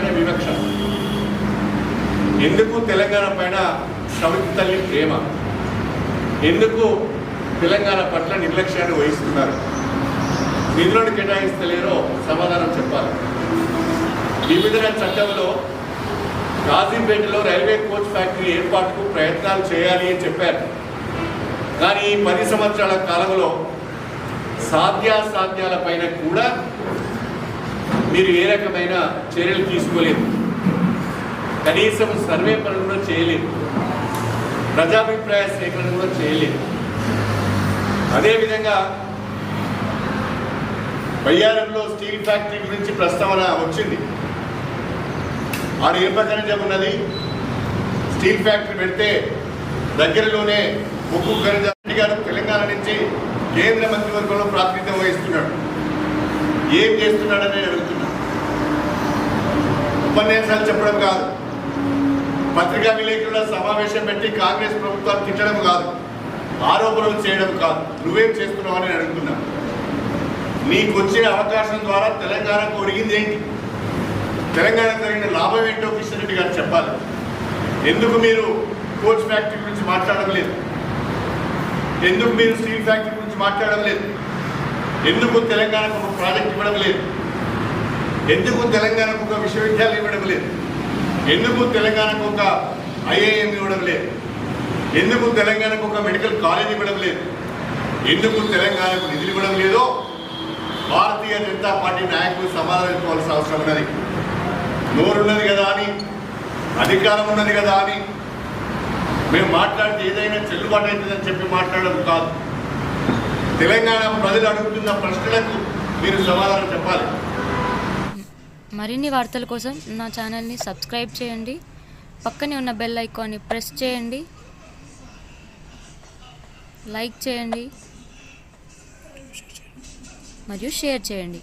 పైన వివక్ష. ఎందుకు తెలంగాణ పైన సమితి తల్లి ప్రేమ? ఎందుకు తెలంగాణ పట్ల నిర్లక్ష్యాన్ని వహిస్తున్నారు? నిధులను కేటాయిస్తలేరో సమాధానం చెప్పాలి. వివిధ చట్టంలో గాజీపేటలో రైల్వే కోచ్ ఫ్యాక్టరీ ఏర్పాటుకు ప్రయత్నాలు చేయాలి అని చెప్పారు. కానీ ఈ పది సంవత్సరాల కాలంలో సాధ్యాసాధ్యాల పైన కూడా మీరు ఏ రకమైన చర్యలు తీసుకోలేదు. కనీసం సర్వే పనులు కూడా చేయలేదు. ప్రజాభిప్రాయ సేకరణ కూడా చేయలేదు. అదేవిధంగా బయ్యారంలో స్టీల్ ఫ్యాక్టరీ గురించి ప్రస్తావన వచ్చింది. ఆడ ఏ ఖనిజం ఉన్నది స్టీల్ ఫ్యాక్టరీ పెడితే దగ్గరలోనే ముగ్గు ఖనిజం గారు తెలంగాణ నుంచి కేంద్ర మంత్రివర్గంలో ప్రాతినిధ్యం వహిస్తున్నాడు. ఏం చేస్తున్నాడని అడుగుతున్నాడు. ఉపన్యాసాలు చెప్పడం కాదు. పత్రికా విలేకరుల సమావేశం పెట్టి కాంగ్రెస్ ప్రభుత్వాన్ని తిట్టడం కాదు. ఆరోపణలు చేయడం కాదు. నువ్వేం చేస్తున్నావు అని నేను అడుగుతున్నా. నీకు వచ్చే అవకాశం ద్వారా తెలంగాణకు ఒరిగింది ఏంటి? తెలంగాణ జరిగిన లాభం ఏంటో కిషన్ రెడ్డి గారు చెప్పాలి. ఎందుకు మీరు కోచ్ ఫ్యాక్టరీ గురించి మాట్లాడడం లేదు? ఎందుకు మీరు స్టీల్ ఫ్యాక్టరీ గురించి మాట్లాడడం లేదు? ఎందుకు తెలంగాణకు ఒక ప్రాజెక్ట్ ఇవ్వడం లేదు? ఎందుకు తెలంగాణకు ఒక విశ్వవిద్యాలయం ఇవ్వడం లేదు? ఎందుకు తెలంగాణకు ఒక ఐఏఎం ఇవ్వడం లేదు? ఎందుకు తెలంగాణకు ఒక మెడికల్ కాలేజ్ ఇవ్వడం లేదు? ఎందుకు తెలంగాణకు నిధులు ఇవ్వడం లేదో భారతీయ జనతా పార్టీ నాయకులు సమాధానం ఇవ్వాల్సిన అవసరం ఉన్నది. నోరున్నది కదా అని అధికారం ఉన్నది కదా అని మేము మాట్లాడితే ఏదైనా చెల్లుబాటు అవుతుందని చెప్పి మాట్లాడడం కాదు. తెలంగాణ ప్రజలు అడుగుతున్న ప్రశ్నలకు మీరు సమాధానం చెప్పాలి. మరిన్ని వార్తల కోసం నా ఛానల్ని సబ్స్క్రైబ్ చేయండి. పక్కనే ఉన్న బెల్ ఐకాన్ని ప్రెస్ చేయండి. లైక్ చేయండి. మరియు షేర్ చేయండి.